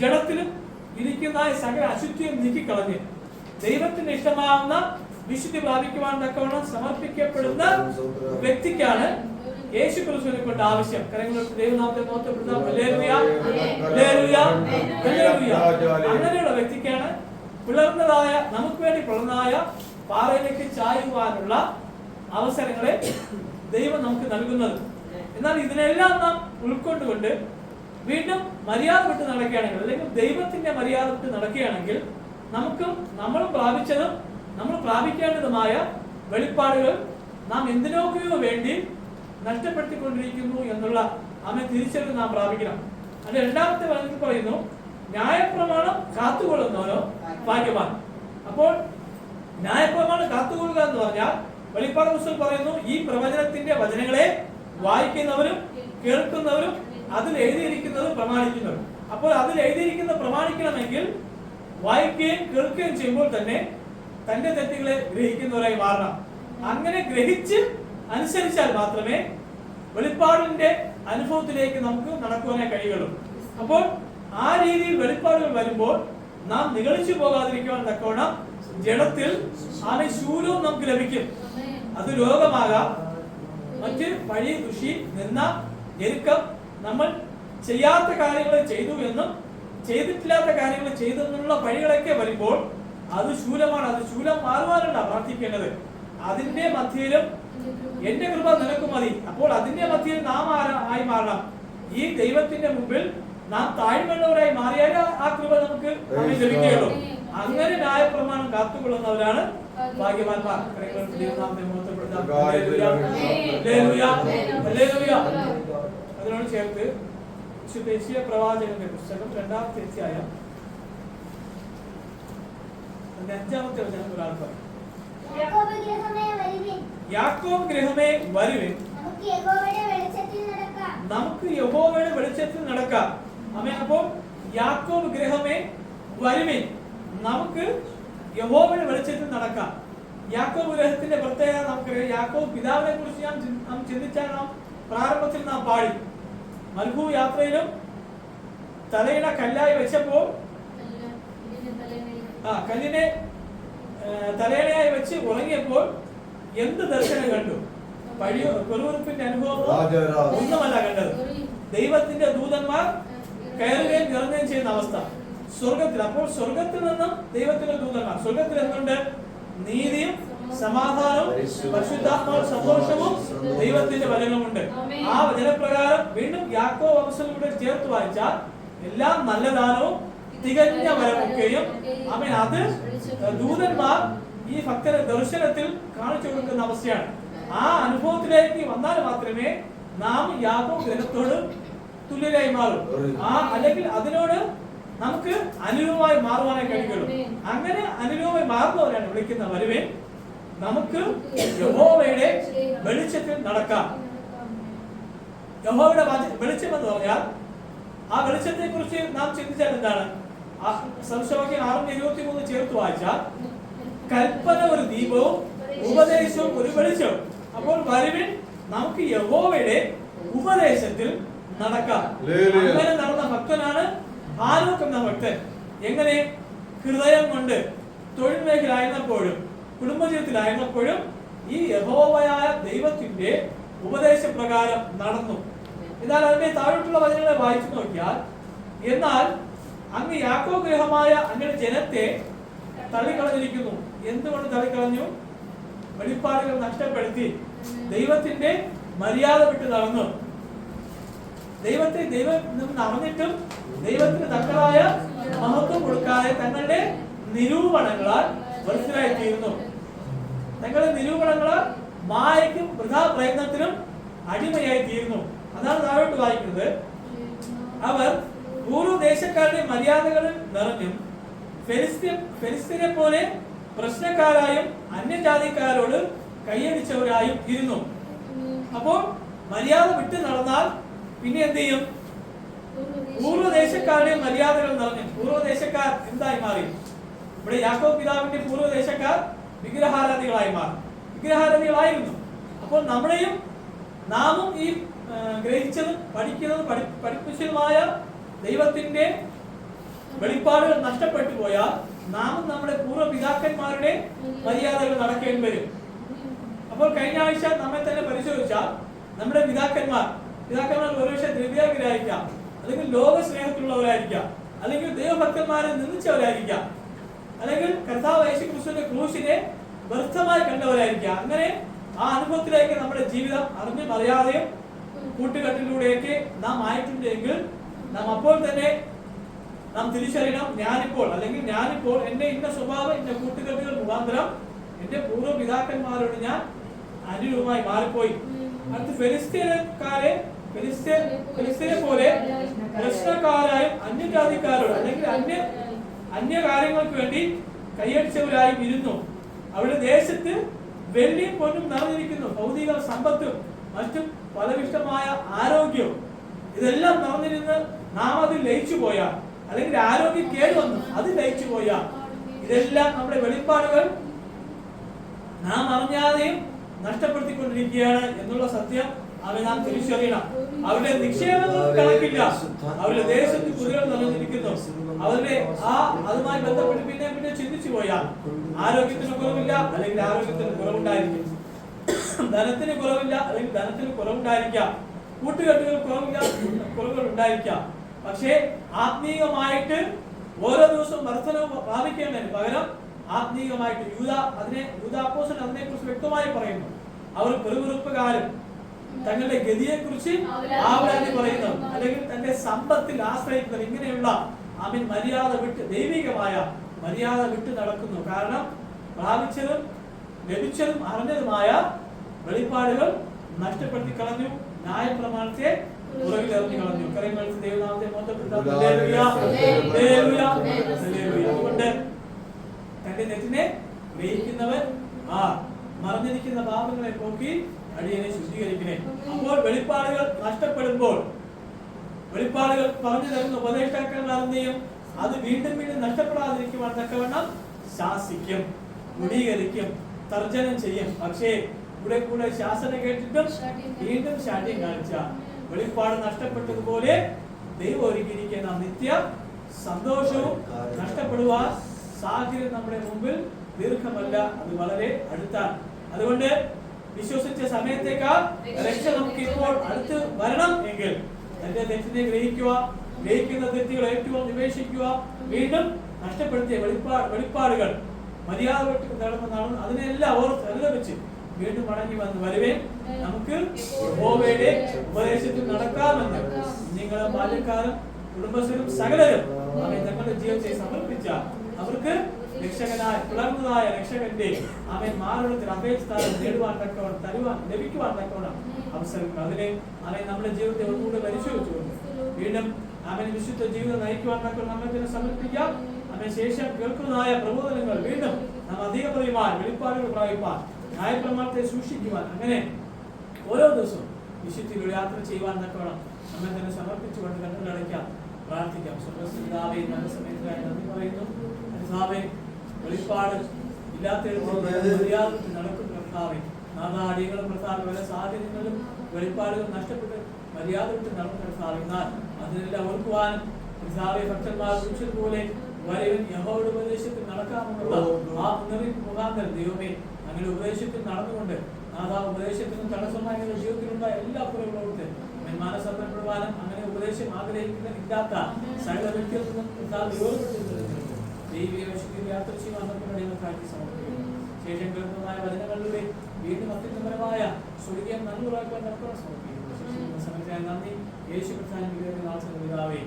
ജഡത്തിലും ഇരിക്കുന്ന സകല അശുദ്ധിയും നീക്കിക്കളഞ്ഞ് ദൈവത്തിന് ഇഷ്ടമാവുന്ന വിശുദ്ധി പ്രാപിക്കുവാൻ തക്കവണ്ണം സമർപ്പിക്കപ്പെടുന്ന വ്യക്തിക്കാണ് യേശു ക്രിസ്തുവിനെ കൊണ്ട് ആവശ്യം. കരങ്ങളുടെ ദൈവനാമത്തെ. അങ്ങനെയുള്ള വ്യക്തിക്കാണ് പിളർന്നതായ നമുക്ക് വേണ്ടി പിളർന്നതായ പാറയിലേക്ക് ചായുവാനുള്ള അവസരങ്ങളെ ദൈവം നമുക്ക് നൽകുന്നത്. എന്നാൽ ഇതിനെല്ലാം നാം ഉൾക്കൊണ്ടുകൊണ്ട് വീണ്ടും മര്യാദ വിട്ട് നടക്കുകയാണെങ്കിൽ അല്ലെങ്കിൽ ദൈവത്തിന്റെ മര്യാദ വിട്ട് നടക്കുകയാണെങ്കിൽ നമുക്കും നമ്മൾ പ്രാപിച്ചതും നമ്മൾ പ്രാപിക്കേണ്ടതുമായ വെളിപ്പാടുകൾ നാം എന്തിനൊക്കെയോ വേണ്ടി നഷ്ടപ്പെടുത്തിക്കൊണ്ടിരിക്കുന്നു എന്നുള്ള അമ്മ തിരിച്ചറിവ് നാം പ്രാപിക്കണം. അത് രണ്ടാമത്തെ വചനത്തിൽ പറയുന്നു ന്യായപ്രമാണം കാത്തുകൊള്ളുന്നവനോ ഭാഗ്യവാൻ. അപ്പോൾ ന്യായപ്രമാണം കാത്തുകൊള്ളുക എന്ന് പറഞ്ഞാൽ വെളിപ്പാട് പുസ്തകം പറയുന്നു ഈ പ്രവചനത്തിന്റെ വചനങ്ങളെ വായിക്കുന്നവരും കേൾക്കുന്നവരും അതിൽ എഴുതിയിരിക്കുന്നത് പ്രമാണിക്കുന്നത് അപ്പോൾ അതിൽ എഴുതിയിരിക്കുന്നത് പ്രമാണിക്കണമെങ്കിൽ വായിക്കുകയും കേൾക്കുകയും ചെയ്യുമ്പോൾ തന്നെ തന്റെ തെറ്റുകളെ ഗ്രഹിക്കുന്നവരായി മാറണം. അങ്ങനെ ഗ്രഹിച്ച് അനുസരിച്ചാൽ മാത്രമേ വെളിപ്പാടിന്റെ അനുഭവത്തിലേക്ക് നമുക്ക് നടക്കുവാനേ കഴിയുള്ളൂ അപ്പോൾ ആ രീതിയിൽ വെളിപ്പാടുകൾ വരുമ്പോൾ നാം നിഗളിച്ചു പോകാതിരിക്കുവാൻ തക്കവണ്ണം ജഡത്തിൽ ആണ് ശൂലവും നമുക്ക് ലഭിക്കും. അത് രോഗമാകാം. മറ്റ് പഴി ദുഷി നിന്ന ഞെരുക്കം നമ്മൾ ചെയ്യാത്ത കാര്യങ്ങൾ ചെയ്തു എന്നും ചെയ്തിട്ടില്ലാത്ത കാര്യങ്ങൾ ചെയ്തു എന്നുള്ള വഴികളൊക്കെ വരുമ്പോൾ അത് ശൂലമാണ്. അത് ശൂലം മാറുവാനല്ല പ്രാർത്ഥിക്കേണ്ടത്. അതിന്റെ മധ്യയിലും എന്റെ കൃപ നിനക്ക് മതി. അപ്പോൾ അതിന്റെ മധ്യയിൽ നാം ആയി മാറണം. ഈ ദൈവത്തിന്റെ മുമ്പിൽ നാം താഴ്മയുള്ളവരായി മാറിയാൽ ആ കൃപ നമുക്ക് ലഭിക്കുകയുള്ളൂ. അങ്ങനെ ന്യായപ്രമാണം കാത്തുകൊള്ളുന്നവരാണ് ഭാഗ്യവാന്മാർ. അതിനോട് ചേർത്ത് വിശുദ്ധ ദേശീയ പ്രവാചകന്റെ പുസ്തകം രണ്ടാമത്തെ അധ്യായം അഞ്ചാമത്തെ വചനം ഒരാൾ പറയും. യാക്കോബ് ഗൃഹമേ വരുവിൻ. നമുക്ക് യഹോവയുടെ വെളിച്ചത്തിൽ നടക്കാം. അമ്മേ അപ്പോ യാക്കോബ് ഗൃഹമേ വരുവിൻ. നമുക്ക് യഹോവയുടെ വെളിച്ചത്തിൽ നടക്കാം. യാക്കോബ് ഗ്രഹത്തിന്റെ പ്രത്യേകത നമുക്കറിയാം. യാക്കോബ് പിതാവിനെ കുറിച്ച് നാം നാം ചിന്തിച്ചാൽ നാം പ്രാരംഭത്തിൽ നാം പാടി. മൽഭൂ യാത്രയിലും തലയിണ കല്ലായി വെച്ചപ്പോ ആ കല്ലിനെ ആ, തലയിണയായി വെച്ച് ഉറങ്ങിയപ്പോൾ എന്ത് ദർശനം കണ്ടു? പഴിയോ പെറുവിറുപ്പിന്റെ അനുഭവം. ഒന്നുമല്ല കണ്ടത്. ദൈവത്തിന്റെ ദൂതന്മാർ കയറുകയും ഇറങ്ങുകയും ചെയ്യുന്ന അവസ്ഥ. സ്വർഗത്തിൽ അപ്പോൾ സ്വർഗത്തിൽ നിന്നും ദൈവത്തിന്റെ ദൂതന്മാർ സ്വർഗത്തിൽ എന്തുണ്ട്? നീതിയും സമാധാനവും പരിശുദ്ധാത്മാവും സന്തോഷവും ദൈവത്തിന്റെ വചനമുണ്ട് ആ വചനപ്രകാരം വീണ്ടും യാക്കോ വംശങ്ങളുടെ ചേർത്ത് വായിച്ചാൽ എല്ലാം നല്ല ദാനവും തികഞ്ഞ വരമൊക്കെയും. അവൻ അത് ദൂതന്മാർ ഈ ഭക്തരെ ദർശനത്തിൽ കാണിച്ചു കൊടുക്കുന്ന അവസ്ഥയാണ്. ആ അനുഭവത്തിലേക്ക് വന്നാൽ മാത്രമേ നാം യാഗോ ഗ്രഹത്തോട് തുല്യരായി മാറും. ആ അല്ലെങ്കിൽ അതിനോട് നമുക്ക് അനുരൂപമായി മാറുവാനേ കഴിയുള്ളൂ. അങ്ങനെ അനുരൂപമായി മാറുന്നവരാണ് വിളിക്കുന്ന വരുവേ. നമുക്ക് യഹോവയുടെ വെളിച്ചത്തിൽ നടക്കാം. യഹോവയുടെ വെളിച്ചം എന്ന് പറഞ്ഞാൽ ആ വെളിച്ചത്തെ കുറിച്ച് നാം ചിന്തിച്ചാൽ എന്താണ്? ആ സംശയവാക്യം ആറിന് ഇരുപത്തി മൂന്ന് ചേർത്ത് വായിച്ചാൽ കൽപ്പന ഒരു ദീപവും ഉപദേശവും ഒരു വെളിച്ചവും. അപ്പോൾ വരുവിൻ നമുക്ക് യഹോവയുടെ ഉപദേശത്തിൽ നടക്കാം. അങ്ങനെ നടന്ന ഭക്തനാണ് ആലോക്കുന്ന ഭക്തൻ. എങ്ങനെ? ഹൃദയം കൊണ്ട് തൊഴിൽ മേഖലയായിരുന്നപ്പോഴും കുടുംബജീവിതത്തിലായിരുന്നപ്പോഴും ഈ യഹോവയായ ദൈവത്തിന്റെ ഉപദേശപ്രകാരം നടന്നു. എന്നാൽ അതിന്റെ താഴോട്ടുള്ള വചനങ്ങളെ വായിച്ചു നോക്കിയാൽ എന്നാൽ അങ്ങ് യാക്കോ ഗൃഹമായ അങ്ങയുടെ ജനത്തെ തള്ളിക്കളഞ്ഞിരിക്കുന്നു. എന്തുകൊണ്ട് തള്ളിക്കളഞ്ഞു? വെളിപ്പാടുകൾ നഷ്ടപ്പെടുത്തി. ദൈവത്തിന്റെ മര്യാദ വിട്ട് നടന്നു ദൈവത്തെ ദൈവം നടന്നിട്ടും ദൈവത്തിന് തക്കതായ മഹത്വം കൊടുക്കാതെ തങ്ങളുടെ നിരൂപണങ്ങളാൽ മനസ്സിലായി മായയ്ക്കും വൃഥാ പ്രയത്നത്തിനും അടിമയായി തീരുന്നു അതാണ് താഴോട്ട് വായിക്കുന്നത്. അവർ പൂർവദേശക്കാരുടെ മര്യാദകളിൽ നിറഞ്ഞും ഫെലിസ്തീനെ പോലെ പ്രശ്നക്കാരായും അന്യജാതിക്കാരോട് കൈയടിച്ചവരായും ഇരുന്നു. അപ്പോൾ മര്യാദ വിട്ട് നടന്നാൽ പിന്നെ എന്ത് ചെയ്യും? പൂർവദേശക്കാരുടെ മര്യാദകൾ നിറഞ്ഞു. പൂർവദേശക്കാർ എന്തായി മാറി? ഇവിടെ യാക്കോ പിതാവിന്റെ പൂർവദേശക്കാർ വിഗ്രഹാരാധികളായി മാറി. വിഗ്രഹാരാധികളായിരുന്നു അപ്പോൾ നമ്മളെയും നാമും ഈ ഗ്രഹിച്ചതും പഠിക്കുന്നതും പഠി പഠിപ്പിച്ചതുമായ ദൈവത്തിന്റെ വെളിപ്പാടുകൾ നഷ്ടപ്പെട്ടു പോയാൽ നാമും നമ്മുടെ പൂർവ പിതാക്കന്മാരുടെ മര്യാദകൾ നടക്കേണ്ടി വരും. അപ്പോൾ കഴിഞ്ഞ ആഴ്ച നമ്മെ തന്നെ പരിശോധിച്ചാൽ നമ്മുടെ പിതാക്കന്മാർ പിതാക്കന്മാർ ഒരുപക്ഷെ ദ്രവ്യാഗ്രഹിക്കാം അല്ലെങ്കിൽ ലോക സ്നേഹത്തിലുള്ളവരായിരിക്കാം അല്ലെങ്കിൽ ദൈവഭക്തന്മാരെ നിന്ദിച്ചവരായിരിക്കാം അല്ലെങ്കിൽ കർത്താവ് യേശു ക്രിസ്തുവിന്റെ ക്രൂശിനെ വ്യർത്ഥമായി കണ്ടവരായിരിക്കുക. അങ്ങനെ ആ അനുഭവത്തിലേക്ക് നമ്മുടെ ജീവിതം അറിഞ്ഞും അറിയാതെയും കൂട്ടുകെട്ടിലൂടെയൊക്കെ നാം ആയിട്ടുണ്ടെങ്കിൽ നാം അപ്പോൾ തന്നെ നാം തിരിച്ചറിയണം. ഞാനിപ്പോൾ അല്ലെങ്കിൽ ഞാനിപ്പോൾ എന്റെ ഇന്ന സ്വഭാവം എന്റെ കൂട്ടുകെട്ടുകൾ മുഖാന്തരം എന്റെ പൂർവപിതാക്കന്മാരോട് ഞാൻ അനുരൂപമായി മാറിപ്പോയി. അടുത്ത് ഫെലിസ്തീനക്കാരെ ഫെലിസ്തീൻ ഫെലിസ്തീനെ പോലെ പ്രശ്നക്കാരായും അന്യജാതിക്കാരോട് അല്ലെങ്കിൽ അന്യ അന്യ കാര്യങ്ങൾക്ക് വേണ്ടി കൈയടിച്ചവരായും ഇരുന്നു. അവിടെ ദേശത്ത് വെള്ളിയും പൊന്നും നിറഞ്ഞിരിക്കുന്നു. ഭൗതിക സമ്പത്തും മറ്റും ഫലവിഷ്ടമായ ആരോഗ്യവും. ഇതെല്ലാം നിറഞ്ഞിരുന്ന് നാം അത് ലയിച്ചു പോയാൽ അല്ലെങ്കിൽ ആരോഗ്യം കേട് വന്നു അത് ലയിച്ചു പോയാൽ ഇതെല്ലാം നമ്മുടെ വെളിപ്പാടുകൾ നാം അറിഞ്ഞാതെയും നഷ്ടപ്പെടുത്തിക്കൊണ്ടിരിക്കുകയാണ് എന്നുള്ള സത്യം അവ നാം തിരിച്ചറിയണം. അവരുടെ നിക്ഷേപങ്ങൾ കണക്കില്ല. അവരുടെ ദേശത്ത് കുതികൾ നിറഞ്ഞിരിക്കുന്നു. അവരുടെ ആ അതുമായി ബന്ധപ്പെട്ട് പിന്നെ പിന്നെ ചിന്തിച്ചു പോയാൽ ആരോഗ്യത്തിന് കുറവില്ല അല്ലെങ്കിൽ ആരോഗ്യത്തിന് കുറവുണ്ടായിരിക്കും. ധനത്തിന് കുറവില്ല അല്ലെങ്കിൽ ധനത്തിന് കുറവുണ്ടായിരിക്കാം. കൂട്ടുകെട്ടുകൾ കുറവില്ല കുറവുകൾ ഉണ്ടായിരിക്കാം. പക്ഷേ ആത്മീയമായിട്ട് ഓരോ ദിവസവും വർധനവും പ്രാപിക്കേണ്ടതിന് പകരം ആത്മീയമായിട്ട് യൂത അതിനെ യൂതാപ്പോസൻ അതിനെ കുറിച്ച് വ്യക്തമായി പറയുന്നു. അവർ പെരുവിറുപ്പുകാരും തങ്ങളുടെ ഗതിയെ കുറിച്ച് ആവലാതി പറയുന്നു അല്ലെങ്കിൽ തന്റെ സമ്പത്തിൽ ആശ്രയിക്കുന്നത് ഇങ്ങനെയുള്ള അമിൻ മര്യാദ വിട്ട് ദൈവികമായ മര്യാദ വിട്ടു നടക്കുന്നു. കാരണം പ്രാപിച്ചതും ലഭിച്ചതും അറിഞ്ഞതുമായ വെളിപ്പാടുകൾ നഷ്ടപ്പെടുത്തി കളഞ്ഞു. ന്യായപ്രമാണത്തെ പുറകിലെറിഞ്ഞു ദൈവനാമത്തെ ഹല്ലേലൂയ. അതുകൊണ്ട് തന്റെ നെറ്റിനെ ഗ്രഹിക്കുന്നവൻ ആ മറഞ്ഞിരിക്കുന്ന പാപങ്ങളെ പോക്കി അടിയനെ ശുദ്ധീകരിക്കണേ. അപ്പോൾ വെളിപ്പാടുകൾ നഷ്ടപ്പെടുമ്പോൾ വെളിപ്പാടുകൾ പറഞ്ഞു തരുന്ന ഉപദേഷ്ടാക്കൾ എന്ത് ചെയ്യും? അത് വീണ്ടും വീണ്ടും നഷ്ടപ്പെടാതിരിക്കുവാൻ തക്കവണ്ണം ശാസിക്കും ഗുണീകരിക്കും തർജനം ചെയ്യും. പക്ഷേ ഇവിടെ കൂടെ ശാസന കേട്ടിട്ടും വീണ്ടും ശാഠ്യം കാണിച്ച വെളിപ്പാട് നഷ്ടപ്പെട്ടതുപോലെ ദൈവം ഒരുക്കിയിരിക്കുന്ന നിത്യ സന്തോഷവും നഷ്ടപ്പെടുവാൻ സാഹചര്യം നമ്മുടെ മുമ്പിൽ ദീർഘമല്ല. അത് വളരെ അടുത്താണ്. അതുകൊണ്ട് വിശ്വസിച്ച സമയത്തേക്കാൾ രക്ഷ നമുക്ക് ഇപ്പോൾ അടുത്ത് വരണം എങ്കിൽ തന്റെ തെറ്റിനെ ഗ്രഹിക്കുക ഗ്രഹിക്കുന്ന തെറ്റുകൾ ഏറ്റവും നിവേശിക്കുക വീണ്ടും നഷ്ടപ്പെടുത്തിയ വെളിപ്പാ വെളിപ്പാടുകൾ മര്യാദ നടന്നതാണ് നടന്ന നടന്ന് അതിനെല്ലാം ഓർത്ത് അനുഗമിച്ച് വീണ്ടും മടങ്ങി വന്ന് വരുവേ നമുക്ക് യഹോവയുടെ ഉപദേശത്തിൽ നടക്കാമെന്ന് നിങ്ങളെ ബാല്യക്കാരും കുടുംബസ്ഥരും സകലരും അവരെ തങ്ങളുടെ ജീവിതത്തെ സമർപ്പിച്ച അവർക്ക് രക്ഷകനായ തുടർന്നതായ രക്ഷകന്റെ അവൻ മാറുടത്തിൽ അപേക്ഷിതാരം നേടുവാൻ തക്കവണ്ണം തരുവാൻ ലഭിക്കുവാൻ തക്കവണ്ണം അവസരങ്ങൾ. അതിനെ അവൻ നമ്മുടെ ജീവിതത്തെ ഒന്നുകൂടെ പരിശോധിച്ചുകൊണ്ട് വീണ്ടും അവൻ വിശുദ്ധ ജീവിതം നയിക്കുവാൻ തക്കവണ്ണം നമ്മെ തന്നെ സമർപ്പിക്കാം. അവൻ ശേഷം കേൾക്കുന്നതായ പ്രബോധനങ്ങൾ വീണ്ടും നാം അധിക പറയുവാൻ വെളിപ്പാടുകൾ പ്രാപിപ്പാൻ ന്യായപ്രമാണത്തെ സൂക്ഷിക്കുവാൻ അങ്ങനെ ഓരോ ദിവസവും വിശുദ്ധിയിലൂടെ യാത്ര ചെയ്യുവാൻ തക്കവണ്ണം നമ്മെ തന്നെ സമർപ്പിച്ചുകൊണ്ട് കണ്ണുകളടയ്ക്കാം പ്രാർത്ഥിക്കാം. സ്വർഗസ്പിതാവേ നല്ല സമയത്ത് നന്ദി പറയുന്നു. കർത്താവേ വെളിപ്പാട് ഇല്ലാത്ത നടക്കും കർത്താവേ. നാദാടികളും കർത്താവ് പല സാഹചര്യങ്ങളിലും വെളിപ്പാടുകൾ നഷ്ടപ്പെട്ട് മര്യാദ വിട്ട് നടന്നു എന്നാൽ അതിനെല്ലാം ഓർക്കുവാനും കർത്താവെ ഭക്തന്മാർ പോലെ വരവൻ യഹോയുടെ ഉപദേശത്തിൽ നടക്കാമെന്നുള്ള ആ മുന്നറിയിപ്പ് മുഖാന്തരം ദൈവമേ അങ്ങനെ ഉപദേശത്തിൽ നടന്നുകൊണ്ട് നാഥാ ഉപദേശത്തിനും തടസ്സമായ ജീവിതത്തിലുള്ള എല്ലാ കുറവുകളോട് മാനസപ്പെടുവാനും അങ്ങനെ ഉപദേശം ആഗ്രഹിക്കുന്ന ഇല്ലാത്ത സകല വ്യക്തികളിൽ നിന്നും ദൈവിക വിശുദ്ധിയിൽ യാത്ര ചെയ്യുവാൻ നമുക്ക് ഞങ്ങൾക്കാക്കി സമർപ്പിക്കുന്നു. ശേഷം ഗ്രന്ഥമായ വചനങ്ങളിലൂടെ വീണ്ടും അത്യുന്നതപരമായ സ്വർഗീയം നന്ദി സമർപ്പിക്കുന്നു സമയത്ത് നന്ദി. യേശു പ്രധാന ആമേൻ.